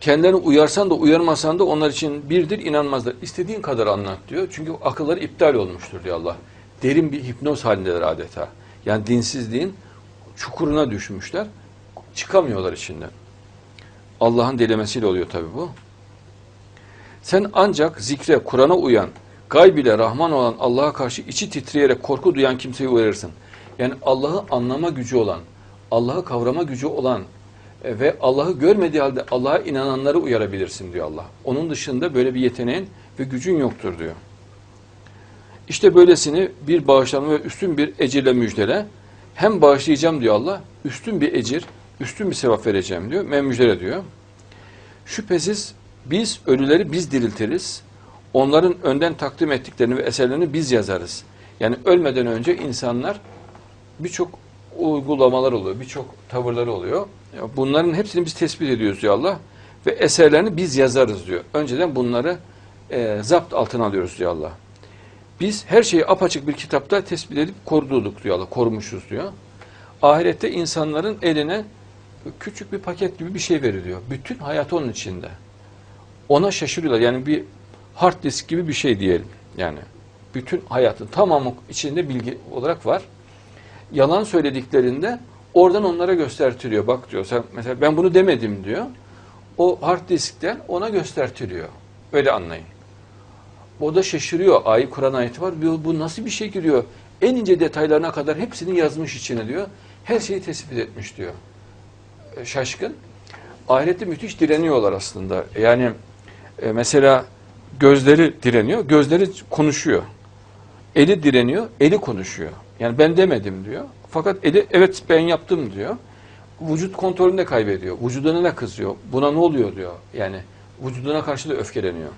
kendilerini uyarsan da uyarmasan da onlar için birdir inanmazlar. İstediğin kadar anlat diyor. Çünkü akılları iptal olmuştur diyor Allah. Derin bir hipnoz halindeler adeta. Yani dinsizliğin çukuruna düşmüşler. Çıkamıyorlar içinden. Allah'ın dilemesiyle oluyor tabi bu. Sen ancak zikre, Kur'an'a uyan, gayb ile Rahman olan Allah'a karşı içi titreyerek korku duyan kimseyi uyarırsın. Yani Allah'ı anlama gücü olan, Allah'ı kavrama gücü olan ve Allah'ı görmediği halde Allah'a inananları uyarabilirsin diyor Allah. Onun dışında böyle bir yeteneğin ve gücün yoktur diyor. İşte böylesini bir bağışlanma ve üstün bir ecirle müjdele. Hem bağışlayacağım diyor Allah, üstün bir ecir, üstün bir sevap vereceğim diyor. Men müjdele diyor. Şüphesiz biz ölüleri biz diriltiriz. Onların önden takdim ettiklerini ve eserlerini biz yazarız. Yani ölmeden önce insanlar birçok uygulamalar oluyor, birçok tavırları oluyor. Bunların hepsini biz tespit ediyoruz diyor Allah. Ve eserlerini biz yazarız diyor. Önceden bunları e, zapt altına alıyoruz diyor Allah. Biz her şeyi apaçık bir kitapta tespit edip koruduk diyor Allah. Korumuşuz diyor. Ahirette insanların eline küçük bir paket gibi bir şey veriliyor. Bütün hayatı onun içinde. Ona şaşırıyorlar. Yani bir hard disk gibi bir şey diyelim. Yani bütün hayatın tamamı içinde bilgi olarak var. Yalan söylediklerinde oradan onlara göstertiliyor. Bak diyor sen mesela ben bunu demedim diyor. O hard diskten ona göstertiliyor. Öyle anlayın. O da şaşırıyor. Ayı Kur'an ayeti var. Bu, bu nasıl bir şey diyor. En ince detaylarına kadar hepsini yazmış içine diyor. Her şeyi tespit etmiş diyor. E, Şaşkın. Ahirette müthiş direniyorlar aslında. Yani e, mesela gözleri direniyor, gözleri konuşuyor. Eli direniyor, eli konuşuyor. Yani ben demedim diyor. Fakat eli evet ben yaptım diyor. Vücut kontrolünü de kaybediyor. Vücuduna ne kızıyor? Buna ne oluyor diyor. Yani vücuduna karşı da öfkeleniyor.